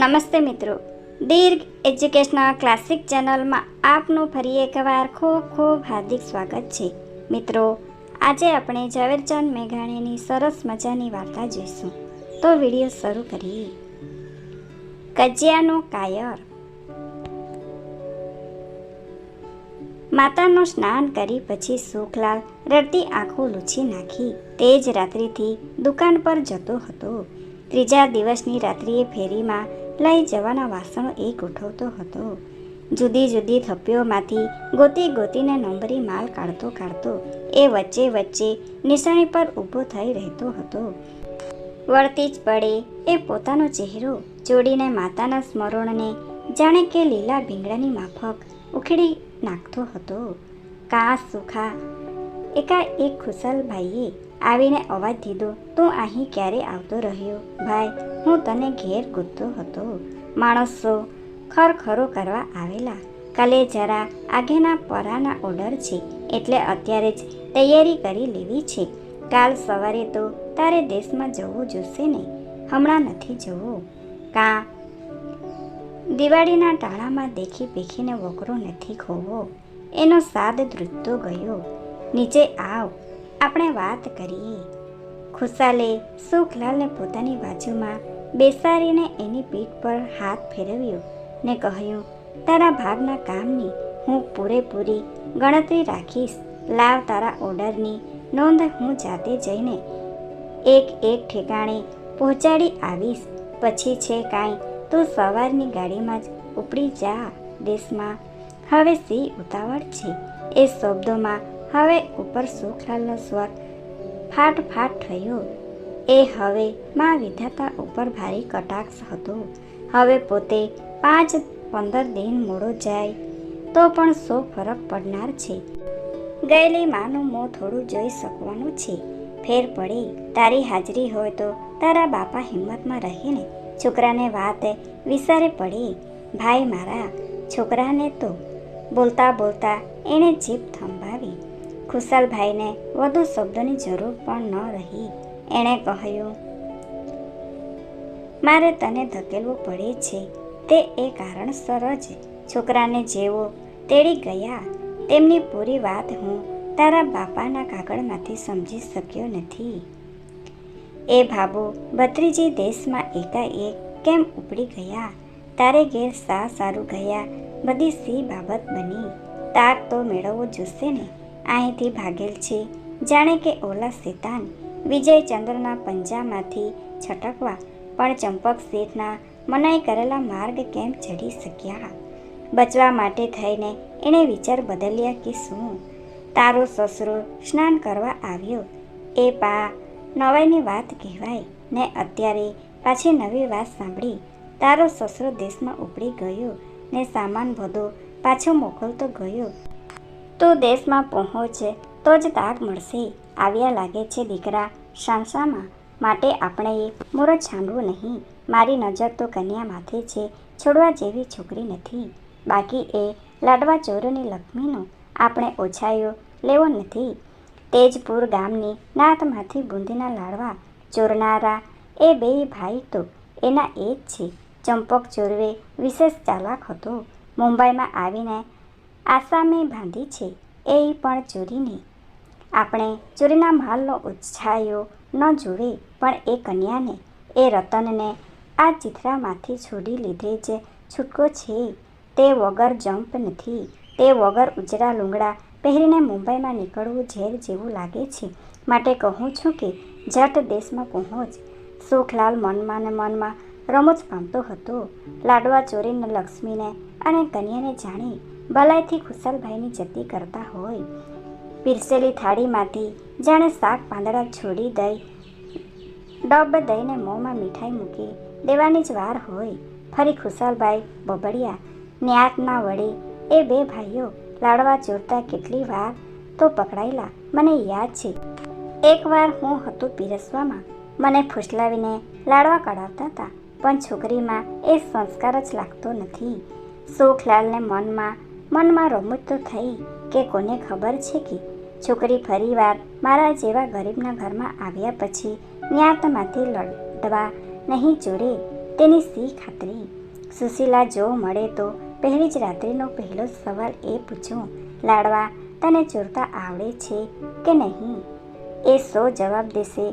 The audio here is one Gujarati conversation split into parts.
નમસ્તે મિત્રો. દીર્ઘ એજ્યુકેશનલ ક્લાસિક ચેનલમાં આપનું ફરી એકવાર ખૂબ ખૂબ હાર્દિક સ્વાગત છે. મિત્રો, આજે આપણે ઝવેરચંદ મેઘાણીની સરસ મજાની વાર્તા જોઈશું. તો વીડિયો શરૂ કરીએ. કજિયાનો કાયર. માતાનું સ્નાન કરી પછી સુખલાલ રડતી આંખો લૂછી નાખી. તે જ રાત્રિથી દુકાન પર જતો હતો. ત્રીજા દિવસની રાત્રિએ ફેરીમાં લઈ જવાના વાસણો એ ગોઠવતો હતો. જુદી જુદી થપ્પીઓમાંથી ગોતી ગોતીને નંબરી માલ કાઢતો કાઢતો એ વચ્ચે વચ્ચે નિશાણી પર ઊભો થઈ રહેતો હતો. વળતી જ પડે એ પોતાનો ચહેરો જોડીને માતાના સ્મરણને જાણે કે લીલા ભીંગડાની માફક ઉખેડી નાખતો હતો. કા સુખા? એકા એક ખુશાલભાઈએ આવીને અવાજ દીધો, તું અહીં ક્યારે આવતો રહ્યો? ભાઈ, હું તને ઘેર કૂદતો હતો. માણસો ખરખરો કરવા આવેલા. કાલે જરા આગેના પરાના ઓર્ડર છે, એટલે અત્યારે જ તૈયારી કરી લેવી છે. કાલ સવારે તો તારે દેશમાં જવું જોશે ને? હમણાં નથી જવું. કા, દિવાળીના ટાણામાં દેખી પીખીને વકરો નથી ખોવો. એનો સાદ ધ્રુજતો ગયો. નીચે આવ આપણે વાત કરીએ. ખુશાલે સુખલાલને પોતાની બાજુમાં બેસાડીને એની પીઠ પર હાથ ફેરવ્યો ને કહ્યું, તારા ભાગના કામની હું પૂરેપૂરી ગણતરી રાખીશ. લાવ તારા ઓર્ડરની નોંધ હું જાતે જઈને એક એક ઠેકાણે પહોંચાડી આવીશ. પછી છે કાંઈ તું સવારની ગાડીમાં જ ઉપડી જા. દેશમાં હવે સી ઉતાવળ છે. એ શબ્દોમાં હવે ઉપર સુખલાલનો સ્વર ફાટ ફાટ થયો. એ હવે મા વિધાતા ઉપર ભારે કટાક્ષ હતો. હવે પોતે પાંચ પંદર દિન મોડો જાય, તો પણ સો ફરક પડનાર છે. ગયેલી માનું મોં થોડું જોઈ શકવાનું છે. ફેર પડી, તારી હાજરી હોય તો તારા બાપા હિંમતમાં રહીને છોકરાને વાત વિસારે પડી, ભાઈ મારા, છોકરાને તો, બોલતા બોલતા એણે જીભ થંભાવી. ખુશાલભાઈને વધુ શબ્દોની જરૂર પણ ન રહી. એણે કહ્યું, મારે તને ધકેલવું પડે છે. તે એ કારણસર જ છોકરાને જેવો તેડી ગયા. તેમની પૂરી વાત હું તારા બાપાના કાગળમાંથી સમજી શક્યો નથી. એ ભાબુ ભત્રીજી દેશમાં એકાએક કેમ ઉપડી ગયા? તારે ઘેર સા સારું ગયા? બધી સી બાબત બની? તાક તો મેળવવો જોશે ને? અહીંથી ભાગેલ છે. જાણે કે ઓલા શેતાન વિજયચંદ્રના પંજામાંથી છટકવા, પણ ચંપક શેઠના મનાઈ કરેલા માર્ગ કેમ ચડી શક્યા? બચવા માટે થઈને એણે વિચાર બદલ્યા કે શું? તારો સસરો સ્નાન કરવા આવ્યો. એ પા, નવાઈની વાત કહેવાય. ને અત્યારે પાછી નવી વાત સાંભળી. તારો સસરો દેશમાં ઉપડી ગયો ને સામાન બધો પાછો મોકલતો ગયો. તું દેશમાં પહોંચે તો જ તાગ મળશે, આવ્યા લાગે છે દીકરા. શામશામાં માટે આપણે એ મુહૂર્ત છાંડવું નહીં. મારી નજર તો કન્યા માથે છે, છોડવા જેવી છોકરી નથી. બાકી એ લાડવા ચોરોની લક્ષ્મીનો આપણે ઓછાયો લેવો નથી. તેજપુર ગામની નાતમાંથી બુંદીના લાડવા ચોરનારા એ બે ભાઈ તો એના એ જ છે. ચંપક ચોરવે વિશેષ ચાલાક હતો. મુંબઈમાં આવીને આસામે બાંધી છે, એ પણ ચોરીને. આપણે ચોરીના માલનો ઉછાયો ન જોવે પણ એ કન્યાને, એ રતનને આ ચિત્રામાંથી છોડી લીધે જ છૂટકો છે, તે વગર જમ્પ નથી, તે વગર ઉજળા લુંગડા પહેરીને મુંબઈમાં નીકળવું ઝેર જેવું લાગે છે. માટે કહું છું કે, જટ દેશમાં પહોંચ સુખલાલ મનમાં ને મનમાં રમૂજ પામતો હતો. લાડવા ચોરીને લક્ષ્મીને અને કન્યાને જાણી ભલાઈથી ખુશાલભાઈની જતી કરતા હોય. પીરસેલી થાળીમાંથી જાણે શાક પાંદડા છોડી દઈ, ડબ દઈને મોંમાં મીઠાઈ મૂકી દેવાની જ વાર હોય. ફરી ખુશાલભાઈ બબડિયા, ન્યાતના વડે એ બે ભાઈઓ લાડવા ચોરતા કેટલી વાર તો પકડાયેલા, મને યાદ છે. એકવાર હું હતું પીરસવામાં, મને ફૂસલાવીને લાડવા કઢાવતા હતા, પણ છોકરીમાં એ સંસ્કાર જ લાગતો નથી. સુખલાલને મનમાં મનમાં રમત તો થઈ કે કોને ખબર છે કે છોકરી ફરીવાર મારા જેવા ગરીબના ઘરમાં આવ્યા પછી ન્યાતમાંથી લડવા નહીં જોડે તેની સી ખાતરી. સુશીલા જો મળે તો પહેલી જ રાત્રિનો પહેલો સવાલ એ પૂછું, લાડવા, તને ચોરતા આવડે છે કે નહીં? એ સો જવાબ દેશે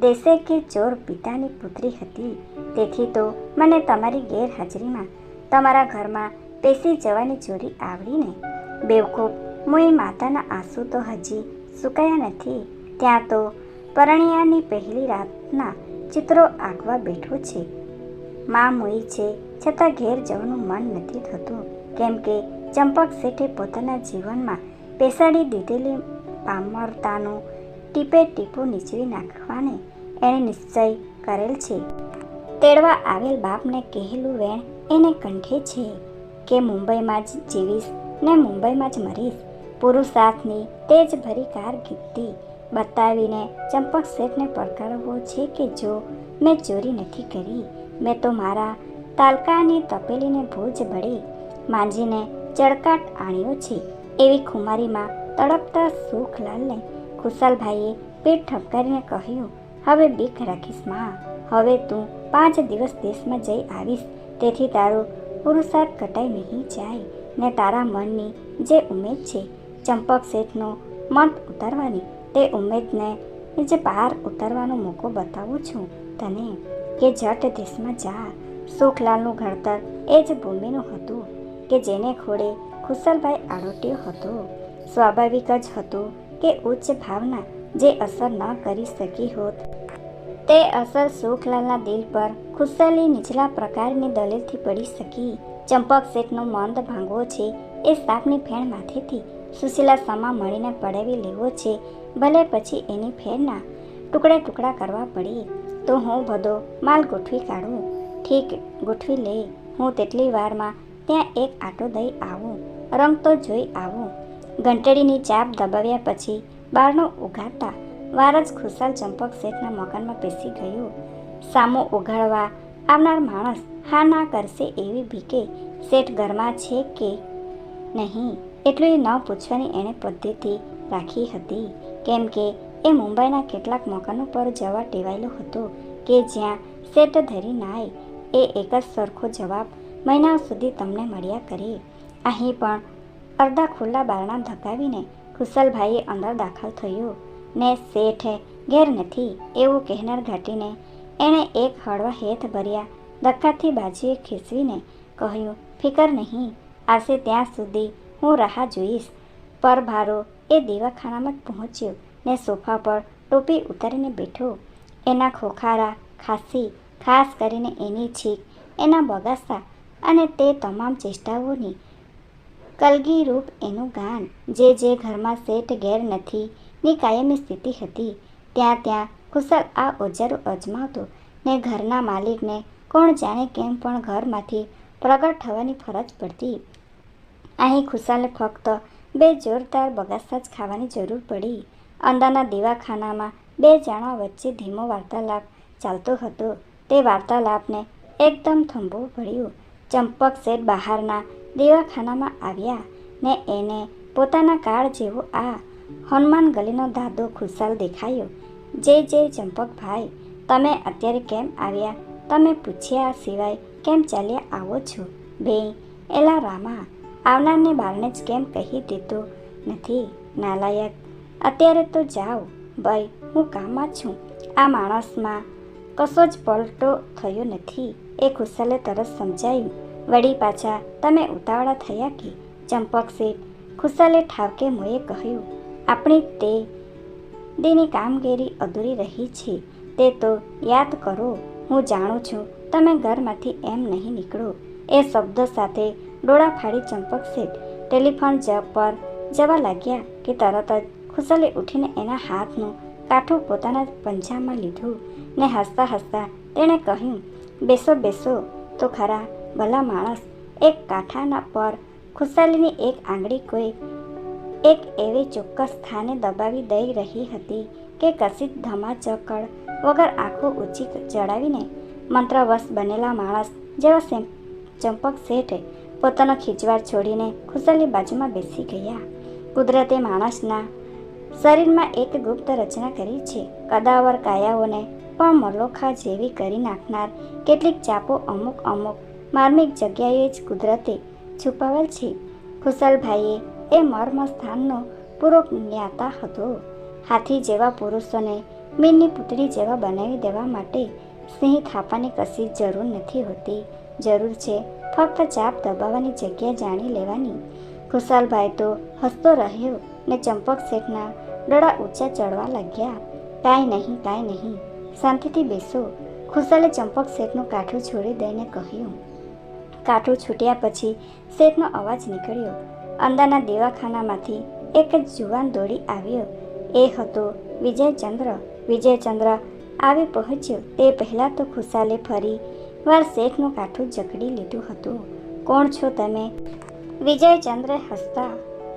દેશે કે ચોર પિતાની પુત્રી હતી. તેથી તો મને તમારી ગેરહાજરીમાં તમારા ઘરમાં પેસી જવાની ચોરી આવડીને બેવકૂફ મોઈ માતાના આંસુ તો હજી સુકાયા નથી. ત્યાં તો પરણિયાની પહેલી રાતના ચિત્રો આંકવા બેઠો છે. મા મોઈ છે છતાં ઘેર જવાનું મન નથી થતું. કેમ કે ચંપક શેઠે પોતાના જીવનમાં પેસાડી દીધેલી પામરતાનું ટીપે ટીપું નીચવી નાખવાને એણે નિશ્ચય કરેલ છે. તેડવા આવેલ બાપને કહેલું વેણ એને કંઠે છે. કે મુંબઈમાં જ જીવીશ ને મુંબઈમાં જ મરીશ. પુરુષાર્થની તેજ ભરી કારકિર્દી બતાવીને ચંપક શેઠને પડકારવો છે કે જો? મેં ચોરી નથી કરી. મેં તો મારા તાલકાની તપેલીને ભોજ બળે માંજીને ચડકાટ આણ્યો છે. એવી ખુમારીમાં તડપતા સુખલાલને ખુશાલભાઈએ પીઠ ઠપકારીને કહ્યું, હવે બીક રાખીશ, માં. હવે તું પાંચ દિવસ દેશમાં જઈ આવીશ. તેથી તારો પુરુષાર્થ કટાઈ નહીં જાય. ને તારા મનની જે ઉમેદ છે, ચંપક શેઠનો મત ઉતારવાની, તે ઉમેદને જે પાર ઉતારવાનો મોકો બતાવું છું. તને કે જટ દેશમાં જા. સુખલાલનું ઘડતર એ જ ભૂમિનું હતું કે જેને ખોડે ખુશલભાઈ આડોટ્યો હતો. સ્વાભાવિક જ હતું કે ઉચ્ચ ભાવના જે અસર ન કરી શકી હોત તે અસર સુખલાલના દિલ પર ખુશાલી નીચલા પ્રકારની દલીલથી પડી શકી. ચંપક શેઠનો મંદ ભાંગવો છે, એ સાપની ફેણ માથેથી સુશીલા સમા મળીને પડાવી લેવો છે, ભલે પછી એની ફેરના ટુકડા ટુકડા કરવા પડે. તો હું બધો માલ ગોઠવી કાઢું. ઠીક, ગોઠવી લે. હું તેટલી વારમાં ત્યાં એક આટો દઈ આવું. રંગ તો જોઈ આવું. ઘંટડીની ચાપ દબાવ્યા પછી બારણો ઉઘાડતા વાર જ ખુશાલ ચંપક શેઠના મકાનમાં પેસી ગયો. સામો ઉઘાડવા આવનાર માણસ હા ના કરશે એવી ભીકે શેઠ ઘરમાં છે કે નહીં એટલું ન પૂછવાની એણે પદ્ધતિ રાખી હતી. કેમ કે એ મુંબઈના કેટલાક મકાનો પર જવા ટેવાયેલો હતો કે જ્યાં શેઠ ધરી નાય, એ એક જ સરખો જવાબ મહિના સુધી તમને મળ્યા કરે. અહીં પણ અડધા ખુલ્લા બારણા ધકાવીને ખુશલભાઈએ અંદર દાખલ થયો. ને શેઠે ઘેર નથી એવું કહેનાર ઘાટીને એણે એક હળવા હેથ ભર્યા ધક્કાથી બાજીએ ખીસવીને કહ્યું, ફિકર નહીં આશે ત્યાં સુધી હું રાહ જોઈશ. પરભારો એ દીવાખાનામાં પહોંચ્યો ને સોફા પર ટોપી ઉતારીને બેઠો. એના ખોખારા ખાંસી, ખાસ કરીને એની છીક, એના બગાસા અને તે તમામ ચેષ્ટાઓની કલગી રૂપ એનું ગાન. જે જે ઘરમાં શેઠ ઘેર નથી ની કાયમી સ્થિતિ હતી. ત્યાં ત્યાં કુશલ આ ઓજારો અજમાવતો ને ઘરના માલિકને કોણ જાણે કેમ પણ ઘરમાંથી પ્રગટ થવાની ફરજ પડતી. અહીં ખુશાલે ફક્ત બે જોરદાર બગાસા જ ખાવાની જરૂર પડી. અંદાના દીવાખાનામાં બે જણા વચ્ચે ધીમો વાર્તાલાપ ચાલતો હતો. તે વાર્તાલાપને એકદમ થંભો પડ્યું. ચંપક શેઠ બહારના દીવાખાનામાં આવ્યા ને એને પોતાના કાળ જેવો આ હનુમાન ગલીનો દાદો ખુશાલ દેખાયો. જે જે ચંપકભાઈ તમે અત્યારે કેમ આવ્યા? તમે પૂછ્યા સિવાય કેમ ચાલ્યા આવો છો? બે એલા રામા, આવનારને બારણે જ કેમ કહી દેતો નથી? નાલાયક, અત્યારે તો જાઓ. ભાઈ, હું કામમાં છું. આ માણસમાં કશો જ પલટો થયો નથી. એ ખુશાલે તરત સમજાયું. વળી પાછા તમે ઉતાવળા થયા કે? ચંપક શેઠ, ખુશાલે ઠાવકે મોએ કહ્યું. આપણી તે તેની કામગીરી અધૂરી રહી છે. તે તો યાદ કરો, હું જાણું છું, તમે ઘરમાંથી એમ નહીં નીકળો. એ શબ્દો સાથે ડોળા ફાડી ચંપક શેઠ ટેલિફોન જ પર જવા લાગ્યા કે તરત જ ખુશલે ઉઠીને એના હાથનું કાઠું પોતાના પંજામાં લીધું ને હસતા હસતા તેણે કહ્યું, બેસો બેસો, તો ખરા ભલા માણસ. એક કાંઠાના પર ખુશાલીની એક આંગળી કોઈ એક એવી ચોક્કસ સ્થાને દબાવી દઈ રહી હતી કે કશી ધમાચકડ વગર આંખો ઊંચી ચડાવીને મંત્રવશ બનેલા માણસ જેવા સેમ ચંપક શેઠે પોતાનો ખીચવાડ છોડીને ખુશાલી બાજુમાં બેસી ગયા. કુદરતે માણસના શરીરમાં એક ગુપ્ત રચના કરી છે. કદાવર કાયાઓને પણ મલોખા જેવી કરી નાખનાર કેટલીક ચાપો અમુક અમુક માર્મિક જગ્યાએ જ કુદરતે છુપાવેલ છે. ખુશાલભાઈએ એ મર્મસ્થાનનો પૂરો જ્ઞાતા હતો. હાથી જેવા પુરુષોને મીનની પૂતળી જેવા બનાવી દેવા માટે સિંહ થાપાની કશી જરૂર નથી હોતી. જરૂર છે ફક્ત ચાપ દબાવવાની જગ્યા જાણી લેવાની. ખુશાલભાઈ તો હસતો રહ્યો ને ચંપક શેઠના ડડા ઊંચા ચડવા લાગ્યા. કાંઈ નહીં કાંઈ નહીં. શાંતિથી બેસો. ખુશાલે ચંપક શેઠનું કાઠું છોડી દઈને કહ્યું. કાઠું છૂટ્યા પછી શેઠનો અવાજ નીકળ્યો. અંદરના દેવાખાનામાંથી એક જ જુવાન દોડી આવ્યો. એ હતો વિજયચંદ્ર. વિજયચંદ્ર આવી પહોંચ્યો. તે પહેલાં તો ખુશાલે ફરી વાર શેઠનું કાઠું જકડી લીધું હતું. કોણ છો તમે? વિજયચંદ્રે હસતા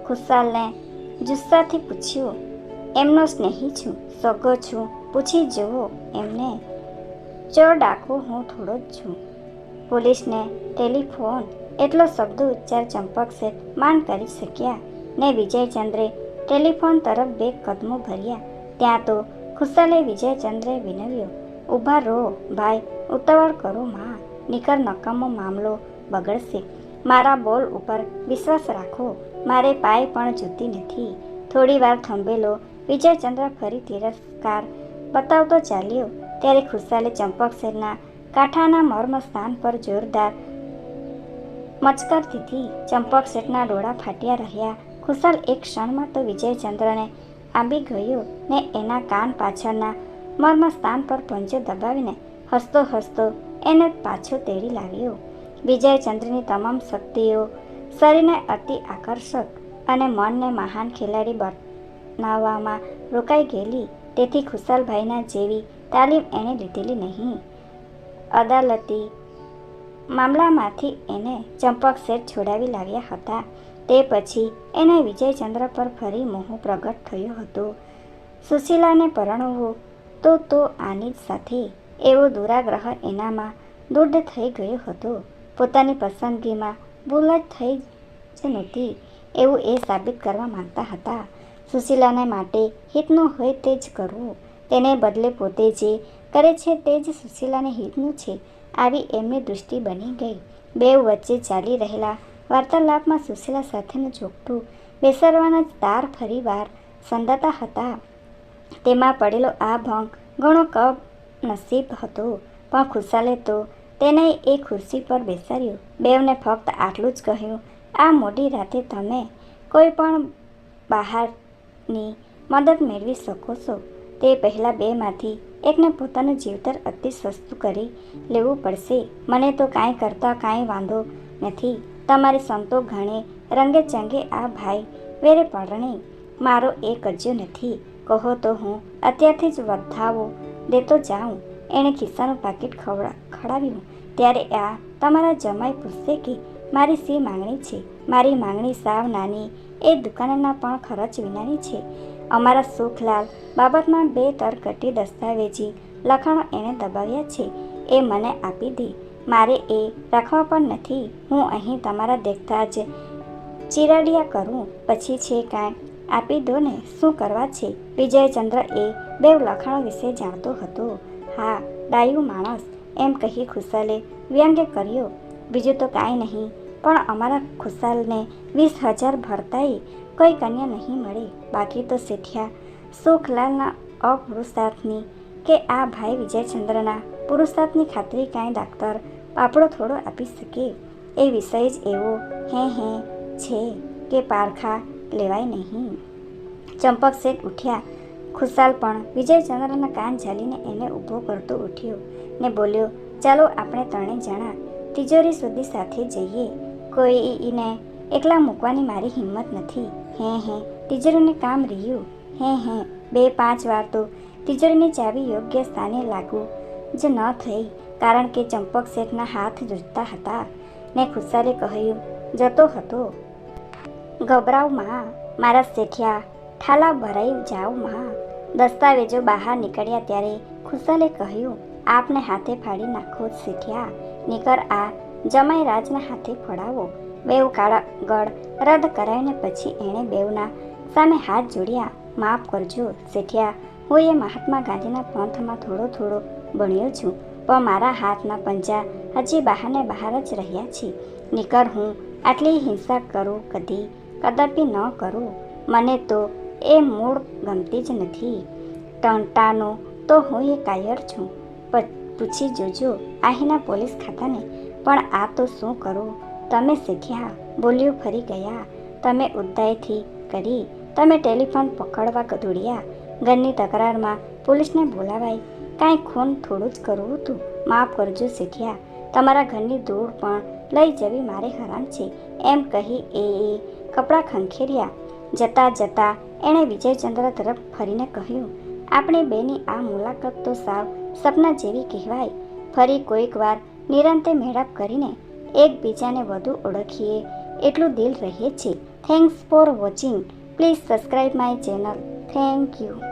ખુશાલને જુસ્સાથી પૂછ્યું. એમનો સ્નેહી છું. સગો છું. પૂછી જુઓ એમને. ચોર ડાકુ હું થોડો જ છું. પોલીસને ટેલિફોન એટલો શબ્દ ઉચ્ચાર ચંપક શેઠ માંડ કરી શક્યા. ને વિજયચંદ્રે ટેલિફોન તરફ બે કદમો ભર્યા. ત્યાં તો ખુશાલે વિજયચંદ્રે વિનવ્યો, ઊભા રહો, ભાઈ, ઉતાવળ કરો માં. નીકર નકામો મામલો બગડશે. મારા બોલ ઉપર વિશ્વાસ રાખો. મારે પાય પણ જૂતી નથી. થોડી વાર થંભેલો વિજયચંદ્ર ફરી તિરસ્કાર બતાવતો ચાલ્યો. ત્યારે ખુશાલે ચંપક શેરના કાંઠાના મર્મ સ્થાન પર જોરદાર મચકર ચંપક શેઠના ડોળા ફાટ્યા રહ્યા. ખુશાલ એક ક્ષણમાં તો વિજયચંદ્રને આંબી ગયો ને એના કાન પાછળના મર્મ સ્થાન પર પંજો દબાવીને હસતો હસતો એને પાછો તેડી લાવ્યો. વિજયચંદ્રની તમામ શક્તિઓ શરીરને અતિ આકર્ષક અને મનને મહાન ખેલાડી બનાવવામાં રોકાઈ ગયેલી. તેથી ખુશાલભાઈના જેવી તાલીમ એણે લીધેલી નહીં. અદાલતી મામલામાંથી એને ચંપક શેઠ છોડાવી લાવ્યા હતા. તે પછી એને વિજયચંદ્ર પર ફરી મોહ પ્રગટ થયો હતો. સુશીલાને પરણવું તો તો આની જ સાથે એવો દુરાગ્રહ એનામાં દૂઢ થઈ ગયો હતો. પોતાની પસંદગીમાં ભૂલ જ થઈ જ નહોતી એવું એ સાબિત કરવા માંગતા હતા. સુશીલાને માટે હિતનું હોય તે જ કરવું. તેને બદલે પોતે જે કરે છે તે જ સુશીલાને હિતનું છે. આવી એમની દૃષ્ટિ બની ગઈ. બેવ વચ્ચે ચાલી રહેલા વાર્તાલાપમાં સુશીલા સાથેનું જોગઠું બેસરવાના તાર ફરીવાર સંદાતા હતા. તેમાં પડેલો આ ભંગ ઘણો કપ નસીબ હતો, પણ ખુશાલે તો તેને એ ખુરશી પર બેસાડ્યું. બેવને ફક્ત આટલું જ કહ્યું, આ મોડી રાતે તમે કોઈ પણ બહારની મદદ મેળવી શકો છો. તે પહેલાં બેમાંથી એકને પોતાનું જીવતર અતિ સસ્તું કરી લેવું પડશે. મને તો કાંઈ કરતાં કાંઈ વાંધો નથી. તમારી સંતો ઘણે રંગે ચંગે આ ભાઈ વેરે પરણે. મારો એ કજ્યો નથી. કહો તો હું અત્યારથી જ વધાવો દેતો જાઉં. એણે ખિસ્સાનું પાકીટ ખવડા ખડાવ્યું ત્યારે આ તમારા જમાઈ પૂછશે કે મારી શી માંગણી છે? મારી માંગણી સાવ નાની. એ દુકાનના પણ ખર્ચ વિનાની છે. અમારા સુખલાલ બાબતમાં બે તરકટી દસ્તાવેજી લખાણો એણે દબાવ્યા છે. એ મને આપી દે. મારે એ રાખવા પણ નથી. હું અહીં તમારા દેખતા જ ચિરાડિયા કરું. પછી છે કાંઈ? આપી દો ને. શું કરવા છે? વિજયચંદ્ર એ બે લખાણો વિશે જાણતો હતો. હા, ડાયું માણસ. એમ કહી ખુશાલે, વ્યંગ્ય કર્યો. બીજું તો કાંઈ નહીં. પણ અમારા ખુશાલને વીસ હજાર ભરતાએ કોઈ કન્યા નહીં મળે? બાકી તો શેઠિયા સુખલાલના અપુરુષાર્થની કે આ ભાઈ વિજયચંદ્રના પુરુષાર્થની ખાતરી કાંઈ ડાક્ટર પાપડો થોડો આપી શકે? એ વિષય જ એવો હે હે છે કે પારખા લેવાય નહીં. ચંપક શેઠ ઉઠ્યા, ખુશાલ પણ વિજયચંદ્રના કાન ઝાલીને એને ઊભો કરતો ઉઠ્યો ને બોલ્યો, ચાલો આપણે ત્રણે જણા તિજોરી સુધી સાથે જઈએ. કોઈને એકલા મૂકવાની મારી હિંમત નથી. હે હે. ટીચરોને કામ રહ્યું. હે હે. બે પાંચ વાર તો તિજોરીની ચાવી યોગ્ય સ્થાને લાગુ. જે ન થઈ, કારણ કે ચંપક શેઠના હાથ ધ્રુજતા હતા. ને ખુશાલે કહ્યું, જતો હતો. ગભરાવમાં, મારા શેઠિયા. ઠાલા ભરાઈ જાઓ માં. દસ્તાવેજો બહાર નીકળ્યા ત્યારે ખુશાલે કહ્યું, આપને હાથે ફાડી નાખો શેઠિયા. નીકર આ જમાઈ રાજના હાથે ફડાવો. બેવ કાળા રદ કરાવીને પછી એણે બેવના સામે હાથ જોડ્યા. માફ કરજો શેઠિયા હું એ મહાત્મા ગાંધીના પંથમાં થોડો થોડો ભણ્યો છું, પણ મારા હાથના પંજા હજી બહારને બહાર જ રહ્યા છે. નીકળ હું આટલી હિંસા કરું કદી કદાપી ન કરું. મને તો એ મૂળ ગમતી જ નથી. ટંટાનો તો હું એ કાયર છું. પૂછી જોજો અહીંના પોલીસ ખાતાને પણ આ તો શું કરું? તમે શીખ્યા, બોલ્યું ફરી ગયા. તમે ઉદ્દાયથી કરી, તમે ટેલિફોન પકડવા દોડ્યા ઘરની તકરારમાં પોલીસને બોલાવાય કાંઈ ખૂન થોડું જ કરવું હતું. માફ કરજો શીખ્યા. તમારા ઘરની દૂર પણ લઈ જવી મારે હરામ છે. એમ કહી એ એ કપડાં ખંખેર્યા. જતાં જતાં એણે વિજયચંદ્ર તરફ ફરીને કહ્યું, આપણે બેની આ મુલાકાત તો સાવ સપના જેવી કહેવાય. ફરી કોઈક વાર નિરંતે મેળાપ કરીને એકબીજાને વધુ ઓળખીએ. એટલું દિલ રહે છે. Thanks for watching please subscribe my channel thank you